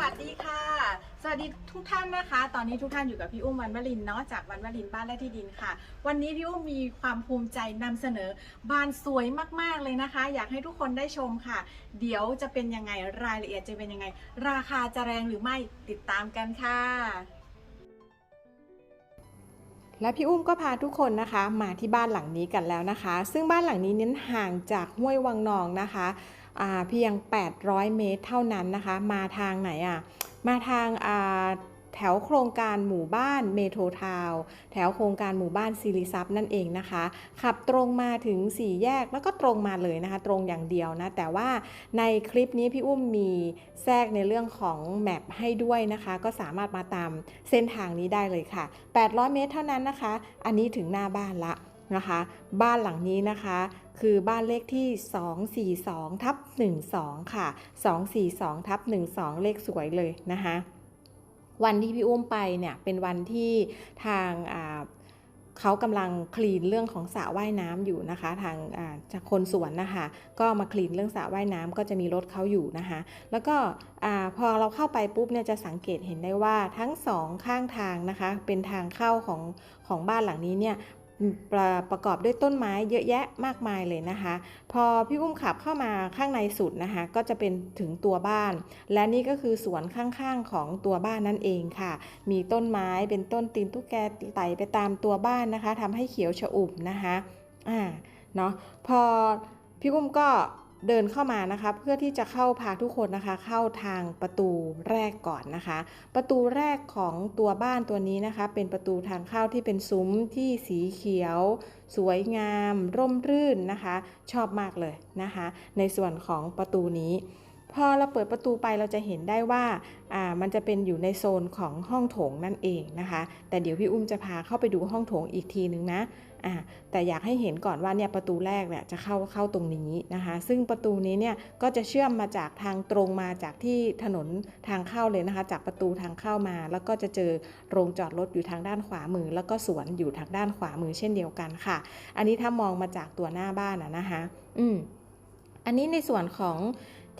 วัสดีค่ะ สวัสดีทุกท่านนะคะ ตอนนี้ทุกท่านอยู่กับพี่อุ้มวันวลินเนาะจากวันวลินบ้านและที่ดินค่ะ วันนี้พี่อุ้มมีความภูมิใจนำเสนอบ้านสวยมากๆเลยนะคะ อยากให้ทุกคนได้ชมค่ะ เดี๋ยวจะเป็นยังไงรายละเอียดจะเป็นยังไง ราคาจะแรงหรือไม่ติดตามกันค่ะและพี่อุ้มก็พาทุกคนนะคะมาที่บ้านหลังนี้กันแล้วนะคะ ซึ่งบ้านหลังนี้เน้นห่างจากห้วยวังนองนะคะ เพียง 800 เมตรเท่านั้นนะคะ มาทางไหนอะมาทางาแถวโครงการหมู่บ้านเมโทรทาวแถวโครงการหมู่บ้านซิริซับนั่นเองนะคะ ขับตรงมาถึง 4 แยกแล้วก็ตรงมาเลยนะคะ ตรงอย่างเดียวนะ แต่ว่าในคลิปนี้พี่อุ้มมีแทรกในเรื่องของแมปให้ด้วยนะคะ ก็สามารถมาตามเส้นทางนี้ได้เลยค่ะ 800 เมตรเท่านั้นนะคะ อันนี้ถึงหน้าบ้านละนะคะ บ้านหลังนี้นะคะ คือบ้านเลขที่ 242ทับ12 ค่ะ 242ทับ12 เลขสวยเลยนะคะวันที่พี่อุ้มไปเนี่ยเป็นวันที่ทางเขากำลังคลีนเรื่องของสระว่ายน้ำอยู่นะคะ ทางาจากคนสวนนะคะ ก็มาคลีนเรื่องสระว่ายน้ำก็จะมีรถเขาอยู่นะคะ แล้วก็พอเราเข้าไปปุ๊บเนี่ยจะสังเกตเห็นได้ว่าทั้งสองข้างทางนะคะ เป็นทางเข้าของของบ้านหลังนี้เนี่ย ประประกอบด้วยต้นไม้เยอะแยะมากมายเลยนะคะ พอพี่อุ้มขับเข้ามาข้างในสุดนะคะ ก็จะเป็นถึงตัวบ้าน และนี่ก็คือสวนข้างๆของตัวบ้านนั่นเองค่ะ มีต้นไม้เป็นต้นตีนตุ๊กแกไต่ไปตามตัวบ้านนะคะทำให้เขียวชอุ่มนะคะอ่าเนาะพอพี่อุ้มก็ เดินเข้ามานะคะ เพื่อที่จะเข้าพาทุกคนนะคะ เข้าทางประตูแรกก่อนนะคะ ประตูแรกของตัวบ้านตัวนี้นะคะ เป็นประตูทางเข้าที่เป็นซุ้มที่สีเขียว สวยงาม ร่มรื่นนะคะ ชอบมากเลยนะคะ ในส่วนของประตูนี้พอเราเปิดประตูไปเราจะเห็นได้ว่าอ่ามันจะเป็นอยู่ในโซนของห้องโถงนั่นเองนะคะ แต่เดี๋ยวพี่อุ้มจะพาเข้าไปดูห้องโถงอีกทีนึงนะ อ่าแต่อยากให้เห็นก่อนว่าเนี่ยประตูแรกเนี่ยจะเข้าเข้าตรงนี้นะคะ ซึ่งประตูนี้เนี่ยก็จะเชื่อมมาจากทางตรงมาจากที่ถนนทางเข้าเลยนะคะ จากประตูทางเข้ามา แล้วก็จะเจอโรงจอดรถอยู่ทางด้านขวามือ แล้วก็สวนอยู่ทางด้านขวามือเช่นเดียวกันค่ะ อันนี้ถ้ามองมาจากตัวหน้าบ้านอะนะคะ อืมอันนี้ในส่วนของ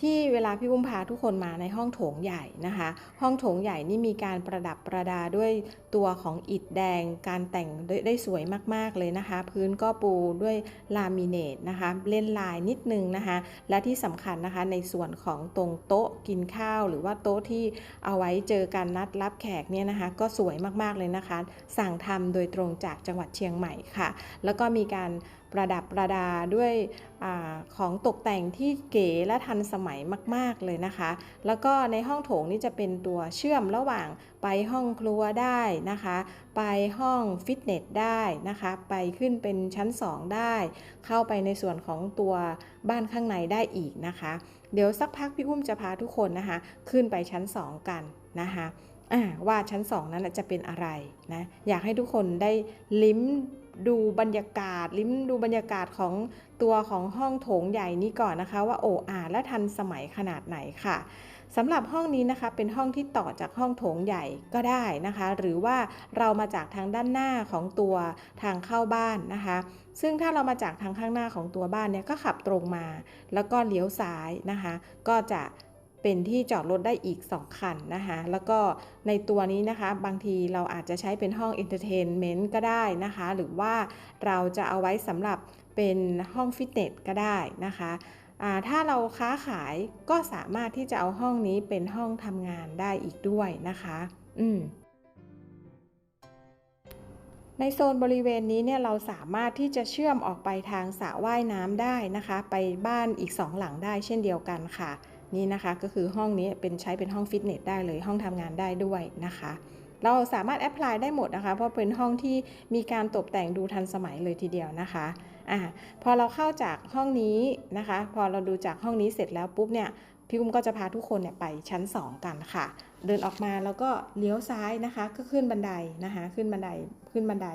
ที่เวลาพี่อุ้มพาทุกคนมาในห้องโถงใหญ่นะคะ ห้องโถงใหญ่นี่มีการประดับประดาด้วยตัวของอิฐแดง การแต่งได้ได้สวยมากๆเลยนะคะ พื้นก็ปูด้วยลามิเนตนะคะ เล่นลายนิดนึงนะคะ และที่สำคัญนะคะในส่วนของตรงโต๊ะกินข้าว หรือว่าโต๊ะที่เอาไว้เจอกันนัดรับแขกเนี่ยนะคะ ก็สวยมากๆเลยนะคะ สั่งทำโดยตรงจากจังหวัดเชียงใหม่ค่ะ แล้วก็มีการ ประดับประดาด้วยอของตกแต่งที่เก๋และทันสมัยมาก ๆเลยนะคะ แล้วก็ในห้องโถงนี่จะเป็นตัวเชื่อมระหว่างไปห้องครัวได้นะคะ ไปห้องฟิตเนสได้นะคะ ไปขึ้นเป็นชั้น 2 ได้ เข้าไปในส่วนของตัวบ้านข้างในได้อีกนะคะ เดี๋ยวสักพักพี่อุ้มจะพาทุกคนนะคะ ขึ้นไปชั้น 2 กันนะคะว่าชั้น 2 นั้นจะเป็นอะไรนะ อยากให้ทุกคนได้ลิ้ม ดูบรรยากาศ ลิ้มดูบรรยากาศของตัวของห้องโถงใหญ่นี้ก่อนนะคะ ว่าโอ้อาและทันสมัยขนาดไหนค่ะสำหรับห้องนี้นะคะเป็นห้องที่ต่อจากห้องโถงใหญ่ก็ได้นะคะ หรือว่าเรามาจากทางด้านหน้าของตัวทางเข้าบ้านนะคะ ซึ่งถ้าเรามาจากทางข้างหน้าของตัวบ้านเนี่ยก็ขับตรงมา แล้วก็เลี้ยวซ้ายนะคะ ก็จะ เป็นที่จอดรถได้อีก 2 คันนะคะแล้วก็ในตัวนี้นะคะบางทีเราอาจจะใช้เป็นห้องเอนเตอร์เทนเมนต์ก็ได้นะคะ หรือว่าเราจะเอาไว้สำหรับเป็นห้องฟิตเนสก็ได้นะคะถ้าเราค้าขายก็สามารถที่จะเอาห้องนี้เป็นห้องทำงานได้อีกด้วยนะคะ อืมในโซนบริเวณนี้เนี่ยเราสามารถที่จะเชื่อมออกไปทางสระว่ายน้ำได้นะคะ ไปบ้านอีก2หลังได้เช่นเดียวกันค่ะ นี่นะคะก็คือห้องนี้เป็นใช้เป็นห้องฟิตเนสได้เลยห้องทำงานได้ด้วยนะคะ เราสามารถแอพพลายได้หมดนะคะ เพราะเป็นห้องที่มีการตกแต่งดูทันสมัยเลยทีเดียวนะคะอ่าพอเราเข้าจากห้องนี้นะคะ พอเราดูจากห้องนี้เสร็จแล้วปุ๊บเนี่ยพี่อุ้มก็จะพาทุกคนเนี่ยไปชั้น 2 กันค่ะ เดินออกมาแล้วก็เลี้ยวซ้ายนะคะ ก็ขึ้นบันไดนะคะ ขึ้นบันไดขึ้นบันได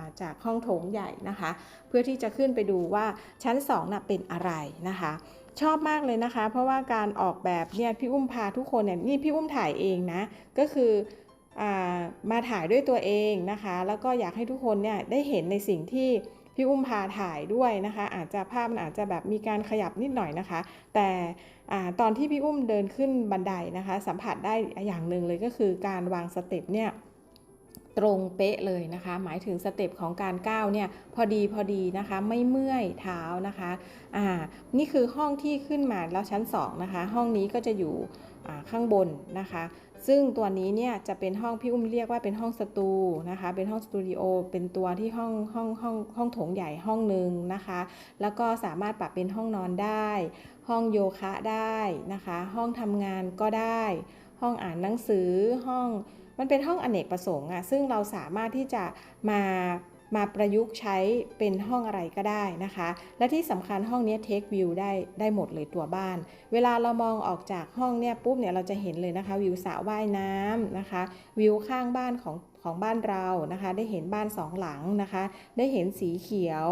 าจากห้องโถงใหญ่นะคะ เพื่อที่จะขึ้นไปดูว่าชั้น2น่ะเป็นอะไรนะคะ ชอบมากเลยนะคะ เพราะว่าการออกแบบเนี่ยพี่อุ้มพาทุกคนเนี่ยนี่พี่อุ้มถ่ายเองนะ ก็คืออมาถ่ายด้วยตัวเองนะคะ แล้วก็อยากให้ทุกคนเนี่ยได้เห็นในสิ่งที่พี่อุ้มพาถ่ายด้วยนะคะ อาจจะภาพมันอาจจะแบบมีการขยับนิดหน่อยนะคะ แต่ตอนที่พี่อุ้มเดินขึ้นบันไดนะคะ สัมผัสได้อย่างหนึ่งเลยก็คือการวางสเต็ปเนี่ย ตรงเป๊ะเลยนะคะ หมายถึงสเต็ปของการก้าวเนี่ยพอดีพอดีนะคะ ไม่เมื่อยเท้านะคะอ่านี่คือห้องที่ขึ้นมาแล้วชั้นสองนะคะ ห้องนี้ก็จะอยู่ข้างบนนะคะ ซึ่งตัวนี้เนี่ยจะเป็นห้องพี่อุ้มเรียกว่าเป็นห้องสตูนะคะ เป็นห้องสตูดิโอ เป็นตัวที่ห้องห้องห้องห้องโถงใหญ่ห้องหนึ่งนะคะ แล้วก็สามารถปรับเป็นห้องนอนได้ ห้องโยคะได้นะคะ ห้องทำงานก็ได้ ห้องอ่านหนังสือ ห้อง มันเป็นห้องอเนกประสงค์อะซึ่งเราสามารถที่จะมามาประยุกต์ใช้เป็นห้องอะไรก็ได้นะคะ และที่สำคัญห้องนี้เทควิวได้ได้หมดเลยตัวบ้าน เวลาเรามองออกจากห้องเนี่ยปุ๊บเนี่ยเราจะเห็นเลยนะคะ วิวสระว่ายน้ำนะคะ วิวข้างบ้านของของบ้านเรานะคะ ได้เห็นบ้านสองหลังนะคะ ได้เห็นสีเขียว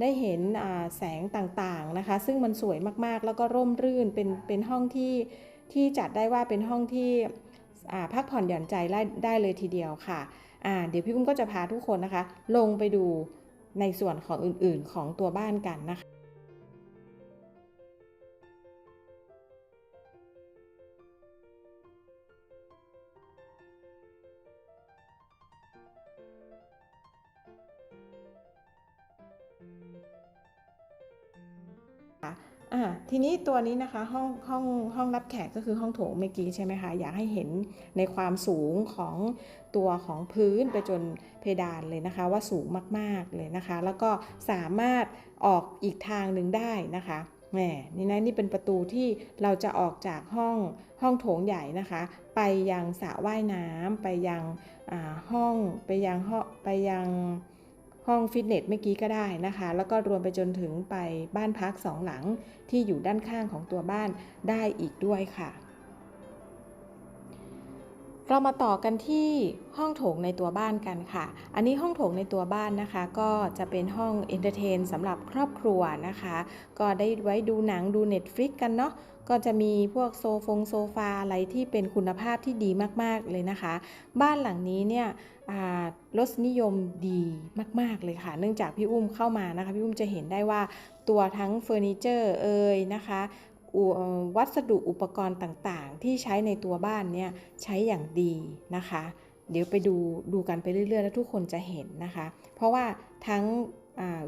ได้เห็นอ่าแสงต่างๆนะคะ ซึ่งมันสวยมากๆ แล้วก็ร่มรื่นเป็นเป็นห้องที่ที่จัดได้ว่าเป็นห้องที่ พักผ่อนหย่อนใจได้ไดเลยทีเดียวค่ะะเดี๋ยวพี่กุ้มก็จะพาทุกคนนะคะ ลงไปดูในส่วนของอื่นๆของตัวบ้านกันนะคะ อ่าทีนี้ตัวนี้นะคะห้องห้องห้องรับแขกก็คือห้องโถงเมื่อกี้ใช่ไหมคะอยากให้เห็นในความสูงของตัวของพื้นไปจนเพดานเลยนะคะ ว่าสูงมากๆเลยนะคะ แล้วก็สามารถออกอีกทางหนึ่งได้นะคะแหมนี่นะนี่เป็นประตูที่เราจะออกจากห้องห้องโถงใหญ่นะคะ ไปยังสระว่ายน้ำไปยังห้องไปยังห้องไปยัง ห้องฟิตเนสเมื่อกี้ก็ได้นะคะ แล้วก็รวมไปจนถึงไปบ้านพักสองหลังที่อยู่ด้านข้างของตัวบ้านได้อีกด้วยค่ะ เรามาต่อกันที่ห้องโถงในตัวบ้านกันค่ะ อันนี้ห้องโถงในตัวบ้านนะคะ ก็จะเป็นห้องเอนเตอร์เทนสำหรับครอบครัวนะคะ ก็ได้ไว้ดูหนังดู Netflix กันเนาะก็จะมีพวกโซฟงโซฟาอะไรที่เป็นคุณภาพที่ดีมากๆเลยนะคะ บ้านหลังนี้เนี่ยรสนิยมดีมาก ๆเลยค่ะ เนื่องจากพี่อุ้มเข้ามานะคะ พี่อุ้มจะเห็นได้ว่าตัวทั้งเฟอร์นิเจอร์เอ่ยนะคะ วัสดุอุปกรณ์ต่างๆ ที่ใช้ในตัวบ้านเนี่ยใช้อย่างดีนะคะ เดี๋ยวไปดูดูกันไปเรื่อยๆ แล้วทุกคนจะเห็นนะคะ เพราะว่าทั้ง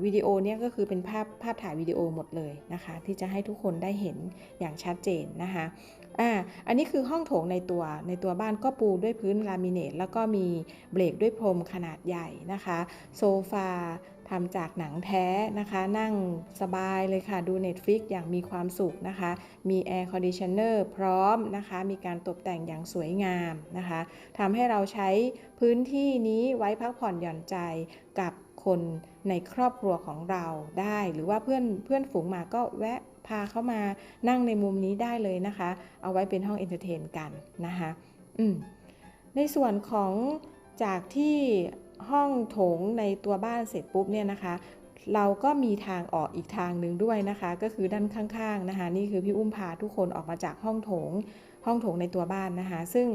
วิดีโอเนี่ยก็คือเป็นภาพภาพถ่ายวิดีโอหมดเลยนะคะ ที่จะให้ทุกคนได้เห็นอย่างชัดเจนนะคะอ่าอันนี้คือห้องโถงในตัวในตัวบ้านก็ปูด้วยพื้นลามิเนตแล้วก็มีเบรกด้วยพรมขนาดใหญ่นะคะ โซฟา ทำจากหนังแท้นะคะ นั่งสบายเลยค่ะดู Netflix อย่างมีความสุขนะคะ มีแอร์คอนดิชเนอร์พร้อมนะคะ มีการตกแต่งอย่างสวยงามนะคะทำให้เราใช้พื้นที่นี้ไว้พักผ่อนหย่อนใจกับคนในครอบครัวของเราได้ หรือว่าเพื่อนเพื่อนฝูงมาก็แวะพาเข้ามานั่งในมุมนี้ได้เลยนะคะ เอาไว้เป็นห้องเอนเตอร์เทนกันนะคะในส่วนของจากที่ ห้องโถงในตัวบ้านเสร็จปุ๊บเนี่ยนะคะ เราก็มีทางออกอีกทางหนึ่งด้วยนะคะ ก็คือด้านข้างๆนะคะ นี่คือพี่อุ้มพาทุกคนออกมาจากห้องโถง ห้องโถงในตัวบ้านนะคะ ซึ่ง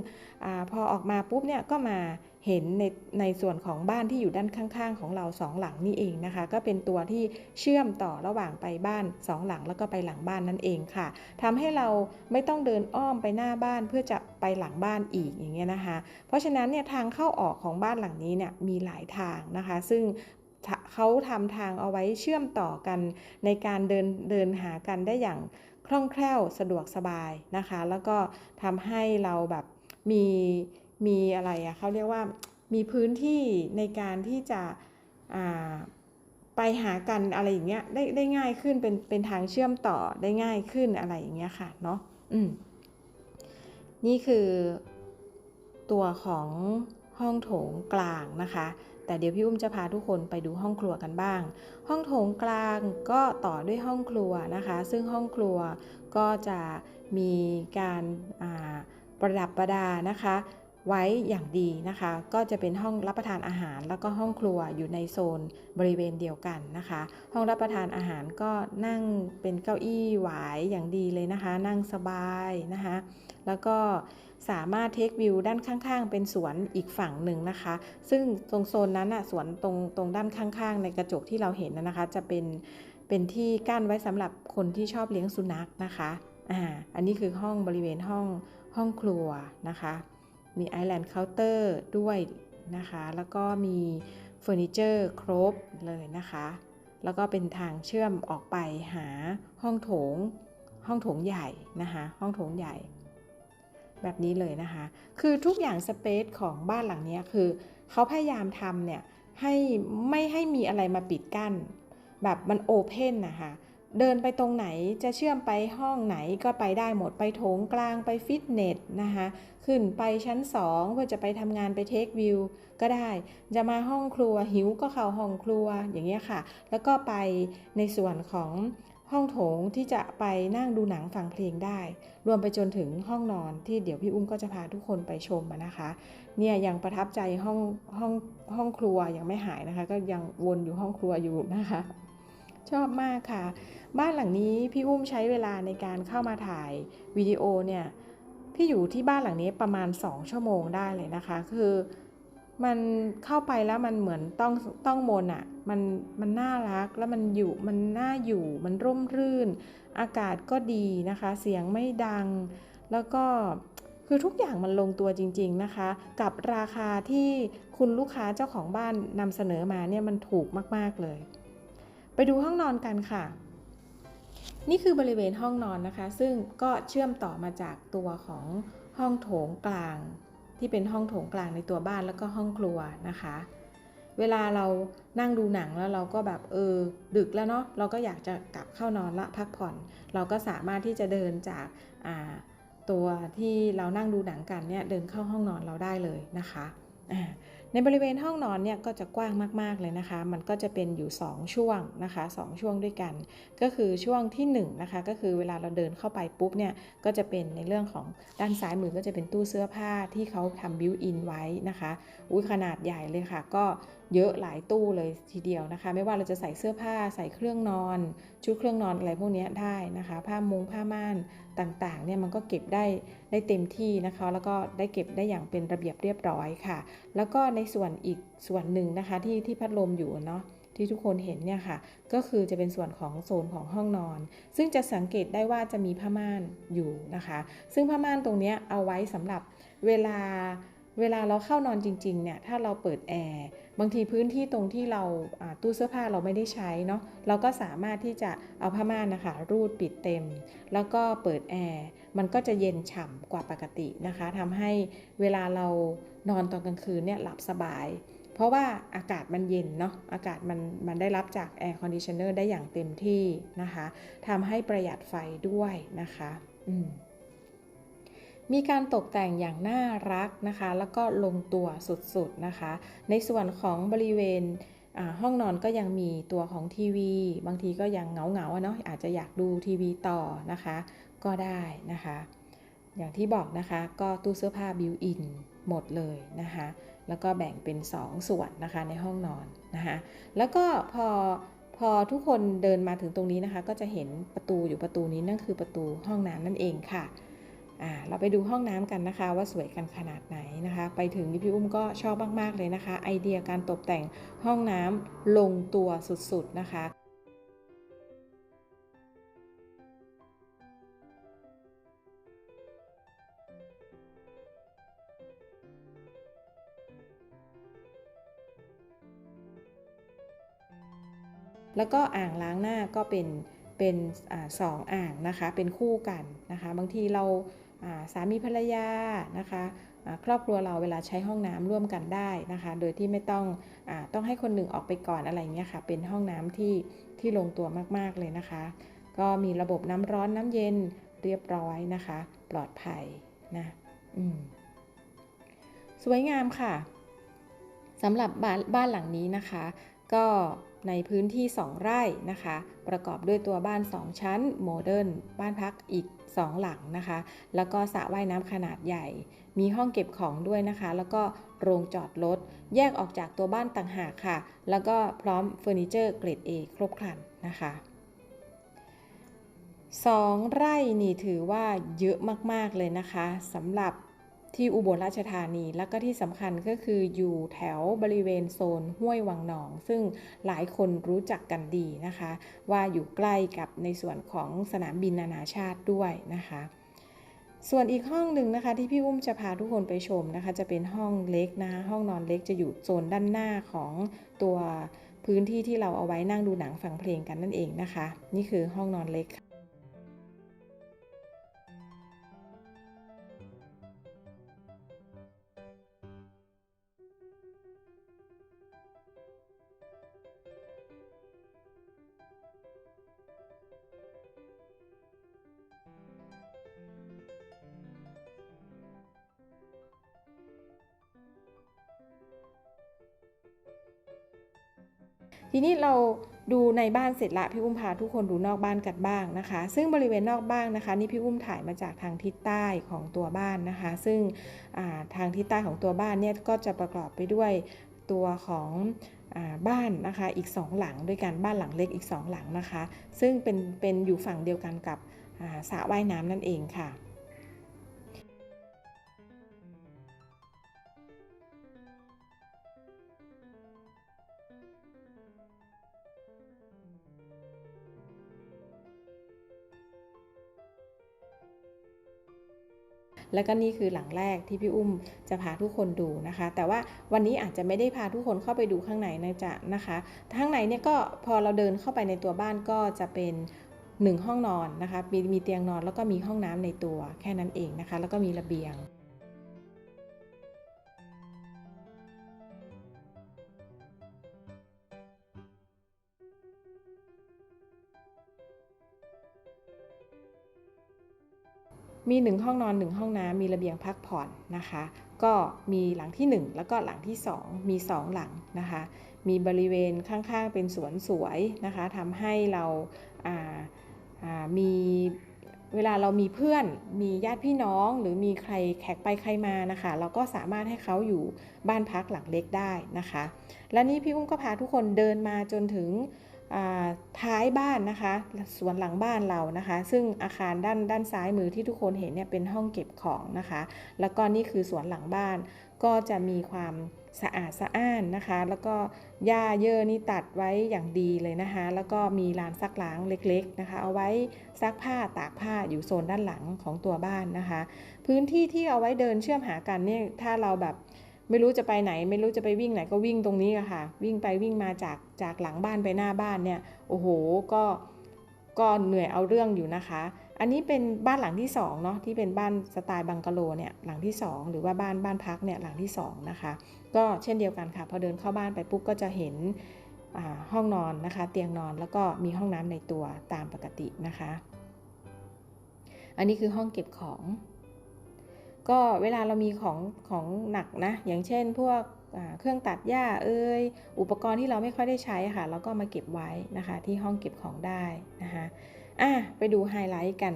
อพอออกมาปุ๊บเนี่ยก็มาเห็นในในส่วนของบ้านที่อยู่ด้านข้างๆ ของเราสองหลังนี่เองนะคะ ก็เป็นตัวที่เชื่อมต่อระหว่างไปบ้านสองหลังแล้วก็ไปหลังบ้านนั่นเองค่ะทำให้เราไม่ต้องเดินอ้อมไปหน้าบ้านเพื่อจะไปหลังบ้านอีกอย่างเงี้ยนะคะ เพราะฉะนั้นเนี่ยทางเข้าออกของบ้านหลังนี้เนี่ยมีหลายทางนะคะ ซึ่ง เขาทำทางเอาไว้เชื่อมต่อกันในการเดินเดินหากันได้อย่างคล่องแคล่วสะดวกสบายนะคะ แล้วก็ทำให้เราแบบมีมีอะไรอะเขาเรียกว่ามีพื้นที่ในการที่จะไปหากันอะไรอย่างเงี้ยได้ได้ง่ายขึ้นเป็นเป็นทางเชื่อมต่อได้ง่ายขึ้นอะไรอย่างเงี้ยค่ะเนาะอืมนี่คือตัวของห้องโถงกลางนะคะ แต่เดี๋ยวพี่อุ้มจะพาทุกคนไปดูห้องครัวกันบ้าง ห้องโถงกลางก็ต่อด้วยห้องครัวนะคะ ซึ่งห้องครัวก็จะมีการาประดับประดานะคะ ไว้อย่างดีนะคะ ก็จะเป็นห้องรับประทานอาหาร แล้วก็ห้องครัวอยู่ในโซนบริเวณเดียวกันนะคะ ห้องรับประทานอาหารก็นั่งเป็นเก้าอี้หวายอย่างดีเลยนะคะ นั่งสบายนะคะ แล้วก็สามารถเทควิวด้านข้างๆ เป็นสวนอีกฝั่งหนึ่งนะคะ ซึ่งตรงโซนนั้นอะสวนตรงตรงด้านข้างๆ ในกระจกที่เราเห็นนะนะคะ จะเป็นเป็นที่กั้นไว้สำหรับคนที่ชอบเลี้ยงสุนัขนะคะอ่าอันนี้คือห้องบริเวณห้องห้องครัวนะคะ มีไอแลนด์เคาน์เตอร์ด้วยนะคะ แล้วก็มีเฟอร์นิเจอร์ครบเลยนะคะ แล้วก็เป็นทางเชื่อมออกไปหาห้องโถง ห้องโถงใหญ่นะคะ ห้องโถงใหญ่ แบบนี้เลยนะคะ คือทุกอย่างสเปซของบ้านหลังนี้คือเขาพยายามทำเนี่ยให้ไม่ให้มีอะไรมาปิดกั้น แบบมันโอเพนนะคะ เดินไปตรงไหนจะเชื่อมไปห้องไหนก็ไปได้หมดไปโถงกลางไปฟิตเนสนะคะขึ้นไปชั้น 2 เพื่อจะไปทำงานไปเทควิวก็ได้ จะมาห้องครัวหิวก็เข้าห้องครัวอย่างเงี้ยค่ะ แล้วก็ไปในส่วนของห้องโถงที่จะไปนั่งดูหนังฟังเพลงได้ รวมไปจนถึงห้องนอนที่เดี๋ยวพี่อุ้มก็จะพาทุกคนไปชมนะคะ เนี่ยยังประทับใจห้องห้องห้องครัวยังไม่หายนะคะ ก็ยังวนอยู่ห้องครัวอยู่นะคะ ชอบมากค่ะ บ้านหลังนี้พี่อุ้มใช้เวลาในการเข้ามาถ่ายวิดีโอเนี่ยพี่อยู่ที่บ้านหลังนี้ประมาณ 2 ชั่วโมงได้เลยนะคะ คือมันเข้าไปแล้วมันเหมือนต้องต้องมนอะ่ะมันมันน่ารักแล้วมันอยู่มันน่าอยู่มันร่มรื่น อากาศก็ดีนะคะ เสียงไม่ดัง แล้วก็คือทุกอย่างมันลงตัวจริง ๆนะคะ กับราคาที่คุณลูกค้าเจ้าของบ้านนำเสนอมาเนี่ยมันถูกมากๆเลย ไปดูห้องนอนกันค่ะ นี่คือบริเวณห้องนอนนะคะ ซึ่งก็เชื่อมต่อมาจากตัวของห้องโถงกลาง ที่เป็นห้องโถงกลางในตัวบ้านแล้วก็ห้องครัวนะคะ เวลาเรานั่งดูหนังแล้วเราก็แบบเออดึกแล้วเนาะเราก็อยากจะกลับเข้านอนละพักผ่อน เราก็สามารถที่จะเดินจากาตัวที่เรานั่งดูหนังกันเนี่ยเดินเข้าห้องนอนเราได้เลยนะคะ ในบริเวณห้องนอนเนี่ยก็จะกว้างมากๆเลยนะคะ มันก็จะเป็นอยู่ 2 ช่วงนะคะ 2 ช่วงด้วยกัน ก็คือช่วงที่1นะคะก็คือเวลาเราเดินเข้าไปปุ๊บเนี่ยก็จะเป็นในเรื่องของด้านซ้ายมือก็จะเป็นตู้เสื้อผ้าที่เขาทำบิวอินไว้นะคะอุ้ยขนาดใหญ่เลยค่ะ ก็เยอะหลายตู้เลยทีเดียวนะคะ ไม่ว่าเราจะใส่เสื้อผ้าใส่เครื่องนอน ชุดเครื่องนอนอะไรพวกนี้ได้นะคะ ผ้ามุงผ้าม่านต่างๆเนี่ยมันก็เก็บได้ได้เต็มที่นะคะ แล้วก็ได้เก็บได้อย่างเป็นระเบียบเรียบร้อยค่ะ แล้วก็ในส่วนอีกส่วนหนึ่งนะคะที่ที่พัดลมอยู่เนาะที่ทุกคนเห็นเนี่ยค่ะ ก็คือจะเป็นส่วนของโซนของห้องนอน ซึ่งจะสังเกตได้ว่าจะมีผ้าม่านอยู่นะคะ ซึ่งผ้าม่านตรงนี้เอาไว้สำหรับเวลาเวลาเราเข้านอนจริงๆเนี่ยถ้าเราเปิดแอร์ บางทีพื้นที่ตรงที่เราตู้เสื้อผ้าเราไม่ได้ใช้เนาะเราก็สามารถที่จะเอาผ้าม่านนะคะ รูดปิดเต็ม แล้วก็เปิดแอร์มันก็จะเย็นฉ่ำกว่าปกตินะคะทำให้เวลาเรานอนตอนกลางคืนเนี่ยหลับสบาย เพราะว่าอากาศมันเย็นเนาะอากาศมันมันได้รับจากแอร์คอนดิชเนอร์ได้อย่างเต็มที่นะคะทำให้ประหยัดไฟด้วยนะคะ อืม มีการตกแต่งอย่างน่ารักนะคะ แล้วก็ลงตัวสุดๆนะคะ ในส่วนของบริเวณห้องนอนก็ยังมีตัวของทีวี บางทีก็ยังเหงาๆเนาะอาจจะอยากดูทีวีต่อนะคะ ก็ได้นะคะ อย่างที่บอกนะคะก็ตู้เสื้อผ้าบิวอินหมดเลยนะคะ แล้วก็แบ่งเป็น 2 ส่วนนะคะในห้องนอนนะคะ แล้วก็พอพอทุกคนเดินมาถึงตรงนี้นะคะ ก็จะเห็นประตูอยู่ประตูนี้นั่นคือประตูห้องน้ำนั่นเองค่ะ เราไปดูห้องน้ำกันนะคะ ว่าสวยกันขนาดไหนนะคะ ไปถึงนี่พี่อุ้มก็ชอบมาก ๆ เลยนะคะ ไอเดียการตกแต่งห้องน้ำลงตัวสุด ๆ นะคะแล้วก็อ่างล้างหน้าก็เป็นเป็นอสองอ่างนะคะ เป็นคู่กันนะคะ บางทีเรา สามีภรรยานะคะครอบครัวเราเวลาใช้ห้องน้ำร่วมกันได้นะคะ โดยที่ไม่ต้องอต้องให้คนหนึ่งออกไปก่อนอะไรเงี้ยค่ะ เป็นห้องน้ำที่ที่ลงตัวมากๆเลยนะคะ ก็มีระบบน้ำร้อนน้ำเย็นเรียบร้อยนะคะ ปลอดภัยนะสวยงามค่ะสำหรับบ้านบ้านหลังนี้นะคะ ก็ ในพื้นที่ 2 ไร่นะคะ ประกอบด้วยตัวบ้าน 2 ชั้นโมเดิร์นบ้านพักอีก 2 หลังนะคะ แล้วก็สระว่ายน้ำขนาดใหญ่ มีห้องเก็บของด้วยนะคะ แล้วก็โรงจอดรถแยกออกจากตัวบ้านต่างหากค่ะ แล้วก็พร้อมเฟอร์นิเจอร์เกรด A ครบครันนะคะ2 ไร่นี่ถือว่าเยอะมาก ๆ เลยนะคะสำหรับ ที่อุบลราชธานี แล้วก็ที่สำคัญก็คืออยู่แถวบริเวณโซนห้วยวังหนอง ซึ่งหลายคนรู้จักกันดีนะคะ ว่าอยู่ใกล้กับในส่วนของสนามบินนานาชาติด้วยนะคะ ส่วนอีกห้องหนึ่งนะคะที่พี่อุ้มจะพาทุกคนไปชมนะคะ จะเป็นห้องเล็กนะคะห้องนอนเล็กจะอยู่โซนด้านหน้าของตัวพื้นที่ที่เราเอาไว้นั่งดูหนังฟังเพลงกันนั่นเองนะคะ นี่คือห้องนอนเล็กที นี้เราดูในบ้านเสร็จละพี่อุ้มพาทุกคนดูนอกบ้านกันบ้างนะคะ ซึ่งบริเวณนอกบ้านนะคะ นี่พี่อุ้มถ่ายมาจากทางทิศใต้ของตัวบ้านนะคะ ซึ่งาทางทิศใต้ของตัวบ้านเนี่ยก็จะประกอบไปด้วยตัวของอบ้านนะคะอีกสองหลังด้วยกันบ้านหลังเล็กอีกสองหลังนะคะ ซึ่งเป็นเป็นอยู่ฝั่งเดียวกันกับสระว่ายน้ำนั่นเองค่ะ แล้วก็นี่คือหลังแรกที่พี่อุ้มจะพาทุกคนดูนะคะ แต่ว่าวันนี้อาจจะไม่ได้พาทุกคนเข้าไปดูข้างในนะจ๊ะนะคะข้างในเนี่ยก็พอเราเดินเข้าไปในตัวบ้านก็จะเป็นหนึ่งห้องนอนนะคะมีมีเตียงนอนแล้วก็มีห้องน้ำในตัวแค่นั้นเองนะคะ แล้วก็มีระเบียง มีหนึ่งห้องนอนหนึ่งห้องน้ำมีระเบียงพักผ่อนนะคะ ก็มีหลังที่ 1 แล้วก็หลังที่ 2 มี 2 หลังนะคะ มีบริเวณข้างๆเป็นสวนสวยนะคะทำให้เราอ่าอ่ามีเวลาเรามีเพื่อน มีญาติพี่น้อง หรือมีใครแขกไปใครมานะคะ เราก็สามารถให้เขาอยู่บ้านพักหลังเล็กได้นะคะ และนี่พี่อุ้มก็พาทุกคนเดินมาจนถึง ท้ายบ้านนะคะสวนหลังบ้านเรานะคะ ซึ่งอาคารด้านด้านซ้ายมือที่ทุกคนเห็นเนี่ยเป็นห้องเก็บของนะคะ แล้วก็นี่คือสวนหลังบ้านก็จะมีความสะอาดสะอ้านนะคะ แล้วก็หญ้าเยอะนี่ตัดไว้อย่างดีเลยนะคะ แล้วก็มีลานซักล้างเล็กๆนะคะ เอาไว้ซักผ้าตากผ้าอยู่โซนด้านหลังของตัวบ้านนะคะ พื้นที่ที่เอาไว้เดินเชื่อมหากันเนี่ยถ้าเราแบบ ไม่รู้จะไปไหน ไม่รู้จะไปวิ่งไหนก็วิ่งตรงนี้ค่ะ วิ่งไปวิ่งมาจากจากหลังบ้านไปหน้าบ้านเนี่ยโอ้โหก็ก็เหนื่อยเอาเรื่องอยู่นะคะ อันนี้เป็นบ้านหลังที่สองเนาะที่เป็นบ้านสไตล์บังกะโลเนี่ยหลังที่สองหรือว่าบ้านบ้านพักเนี่ยหลังที่สองนะคะก็เช่นเดียวกันค่ะ พอเดินเข้าบ้านไปปุ๊บก็จะเห็นห้องนอนนะคะ เตียงนอนแล้วก็มีห้องน้ำในตัวตามปกตินะคะ อันนี้คือห้องเก็บของ ก็เวลาเรามีของของหนักนะ อย่างเช่นพวกเครื่องตัดหญ้าเอ่ยอุปกรณ์ที่เราไม่ค่อยได้ใช้ค่ะเราก็มาเก็บไว้นะคะ ที่ห้องเก็บของได้นะคะอะไปดูไฮไลท์กัน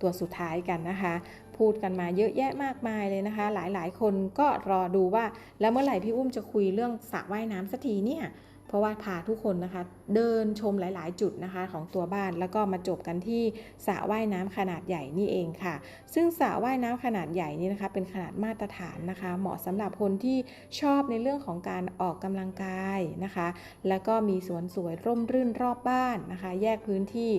ตัวสุดท้ายกันนะคะ พูดกันมาเยอะแยะมากมายเลยนะคะ หลายๆ คนก็รอดูว่าแล้วเมื่อไหร่พี่อุ้มจะคุยเรื่องสระว่ายน้ำสักทีเนี่ย เพราะว่าพาทุกคนนะคะ เดินชมหลาย ๆ จุดนะคะของตัวบ้านแล้วก็มาจบกันที่สระว่ายน้ำขนาดใหญ่นี่เองค่ะ ซึ่งสระว่ายน้ำขนาดใหญ่นี่นะคะ เป็นขนาดมาตรฐานนะคะ เหมาะสำหรับคนที่ชอบในเรื่องของการออกกำลังกายนะคะ แล้วก็มีสวนสวยร่มรื่นรอบบ้านนะคะ แยกพื้นที่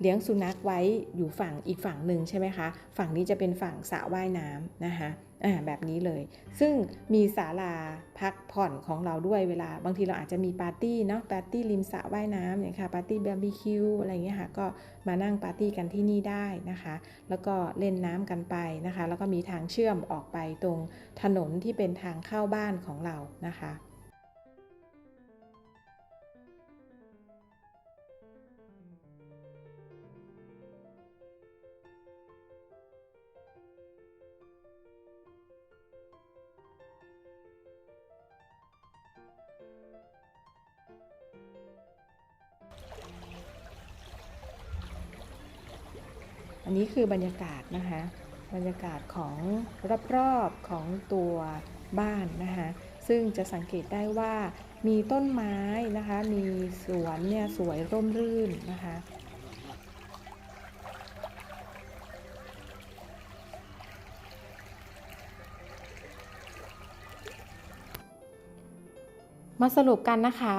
เลี้ยงสุนัขไว้อยู่ฝั่งอีกฝั่งหนึ่งใช่ไหมคะ ฝั่งนี้จะเป็นฝั่งสระว่ายน้ำนะคะ อ่าแบบนี้เลย ซึ่งมีศาลาพักผ่อนของเราด้วยเวลา บางทีเราอาจจะมีปาร์ตี้เนาะปาร์ตี้ริมสระว่ายน้ำอย่างค่ะปาร์ตี้บาร์บีคิวอะไรอย่างเงี้ยค่ะก็มานั่งปาร์ตี้กันที่นี่ได้นะคะ แล้วก็เล่นน้ำกันไปนะคะ แล้วก็มีทางเชื่อมออกไปตรงถนนที่เป็นทางเข้าบ้านของเรานะคะ อันนี้คือบรรยากาศนะคะ บรรยากาศของรอบๆของตัวบ้านนะคะ ซึ่งจะสังเกตได้ว่ามีต้นไม้นะคะ มีสวนเนี่ยสวยร่มรื่นนะคะ มาสรุปกันนะคะ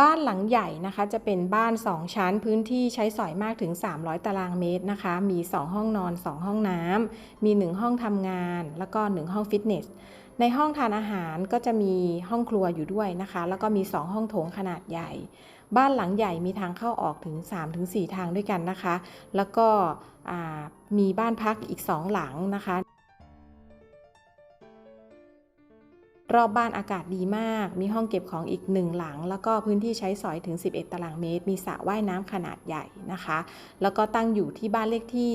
บ้านหลังใหญ่นะคะ จะเป็นบ้าน 2 ชั้นพื้นที่ใช้สอยมากถึง 300 ตารางเมตรนะคะ มี 2 ห้องนอน 2 ห้องน้ำมี 1 ห้องทำงาน แล้วก็ 1 ห้องฟิตเนส ในห้องทานอาหารก็จะมีห้องครัวอยู่ด้วยนะคะ แล้วก็มี 2 ห้องโถงขนาดใหญ่ บ้านหลังใหญ่มีทางเข้าออกถึง 3-4 ทางด้วยกันนะคะ แล้วก็มีบ้านพักอีก 2 หลังนะคะ รอบบ้านอากาศดีมาก มีห้องเก็บของอีกหนึ่งหลัง แล้วก็พื้นที่ใช้สอยถึง 11 ตารางเมตร มีสระว่ายน้ำขนาดใหญ่นะคะ แล้วก็ตั้งอยู่ที่บ้านเลขที่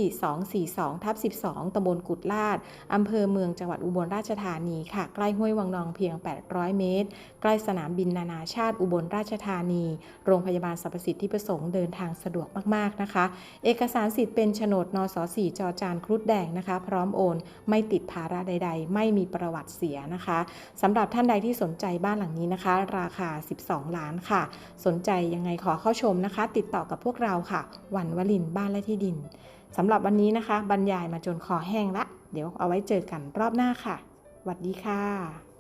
242 ทับ 12ตำบลกุดลาดอำเภอเมืองจังหวัดอุบลราชธานีค่ะ ใกล้ห้วยวังนองเพียง 800 เมตร ใกล้สนามบินนานาชาติอุบลราชธานี โรงพยาบาลสรรพสิทธิประสงค์เดินทางสะดวกมาก ๆ นะคะ เอกสารสิทธิ์เป็นโฉนดนส4จอจานครุฑแดงนะคะ พร้อมโอน ไม่ติดภาระใด ๆ ไม่มีประวัติเสียนะคะสำหรับท่านใดที่สนใจบ้านหลังนี้นะคะ ราคา 12 ล้านค่ะ สนใจยังไงขอเข้าชมนะคะ ติดต่อกับพวกเราค่ะ วันวลินบ้านและที่ดินสำหรับวันนี้นะคะ บรรยายมาจนคอแห้งละ เดี๋ยวเอาไว้เจอกันรอบหน้าค่ะสวัสดีค่ะ